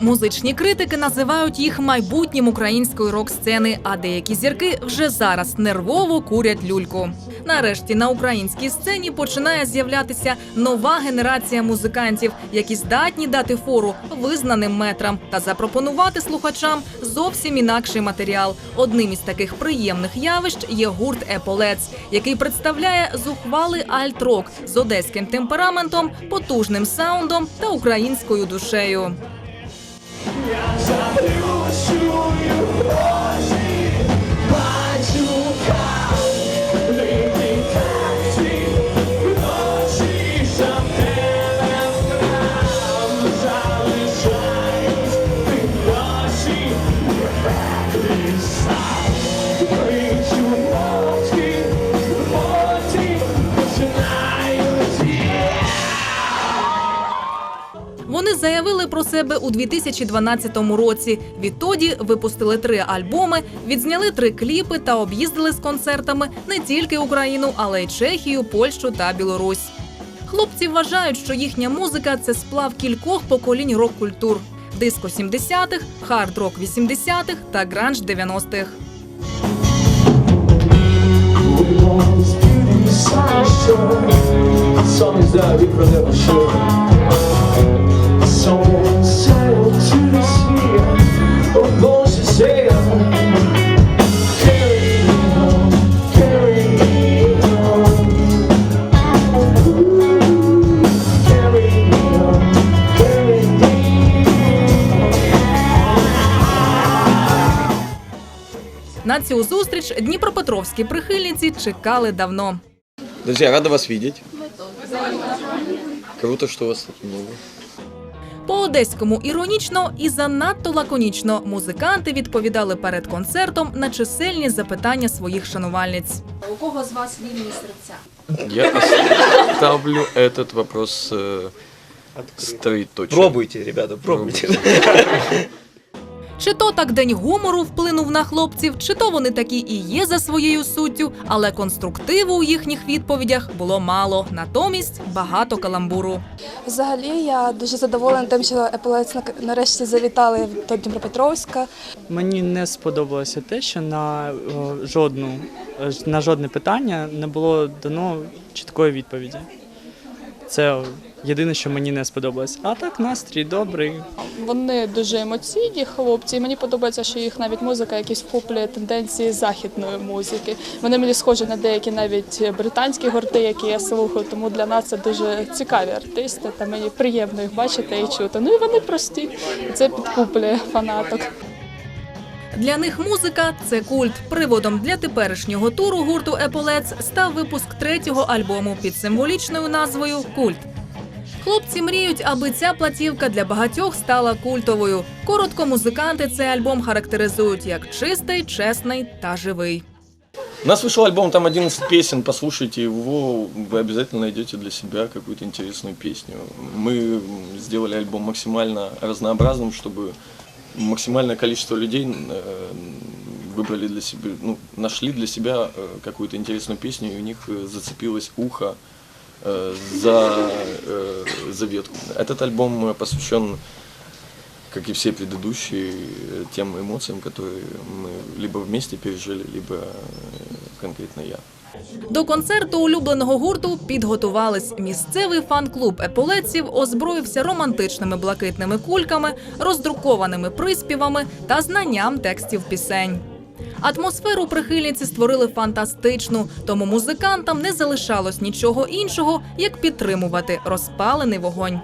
Музичні критики називають їх майбутнім української рок-сцени, а деякі зірки вже зараз нервово курять люльку. Нарешті на українській сцені починає з'являтися нова генерація музикантів, які здатні дати фору визнаним метрам та запропонувати слухачам зовсім інакший матеріал. Одним із таких приємних явищ є гурт Еполец, який представляє зухвалий альт-рок з одеським темпераментом, потужним саундом та українською душею. Вони заявили про себе у 2012 році. Відтоді випустили три альбоми, відзняли три кліпи та об'їздили з концертами не тільки Україну, але й Чехію, Польщу та Білорусь. Хлопці вважають, що їхня музика це сплав кількох поколінь рок-культур: диско 70-х, хард-рок 80-х та гранж 90-х. Songs that we never should. На цю зустріч дніпропетровські прихильниці чекали давно. Друзья, рада вас видеть. Круто, что вас тут много. По-одеському іронічно і занадто лаконічно музиканти відповідали перед концертом на чисельні запитання своїх шанувальниць. У кого з вас вільні серця? Я оставлю этот вопрос э, троеточием. Пробуйте, ребята, пробуйте. Чи то так день гумору вплинув на хлопців, чи то вони такі і є за своєю суттю, але конструктиву у їхніх відповідях було мало. Натомість багато каламбуру. Взагалі я дуже задоволена тим, що Еполець нарешті завітали до Дніпропетровська. Мені не сподобалося те, що на жодну е, на жодне питання не було дано чіткої відповіді. Це єдине, що мені не сподобалось. А так настрій добрий. Вони дуже емоційні хлопці. Мені подобається, що їх навіть музика якісь вхоплює тенденції західної музики. Вони мені схожі на деякі навіть британські гурти, які я слухаю. Тому для нас це дуже цікаві артисти. Та мені приємно їх бачити і чути. Ну і вони прості. Це підкуплює фанаток. Для них музика це культ. Приводом для теперішнього туру гурту Еполец став випуск третього альбому під символічною назвою Культ. Хлопці мріють, аби ця платівка для багатьох стала культовою. Коротко музиканти цей альбом характеризують як чистий, чесний та живий. У нас вышел альбом, там 11 песен, послушайте его, вы обязательно найдете для себя какую-то интересную песню. Мы сделали альбом максимально разнообразным, чтобы Максимальное количество людей э, выбрали для себя, ну, нашли для себя э, какую-то интересную песню, и у них э, зацепилось ухо за, за ветку. Этот альбом посвящен как и все предыдущие, тем эмоциям, которые мы либо вместе пережили, либо конкретно я. До концерту улюбленого гурту підготувались. Місцевий фан-клуб еполетців озброївся романтичними блакитними кульками, роздрукованими приспівами та знанням текстів пісень. Атмосферу прихильниці створили фантастичну, тому музикантам не залишалось нічого іншого, як підтримувати розпалений вогонь.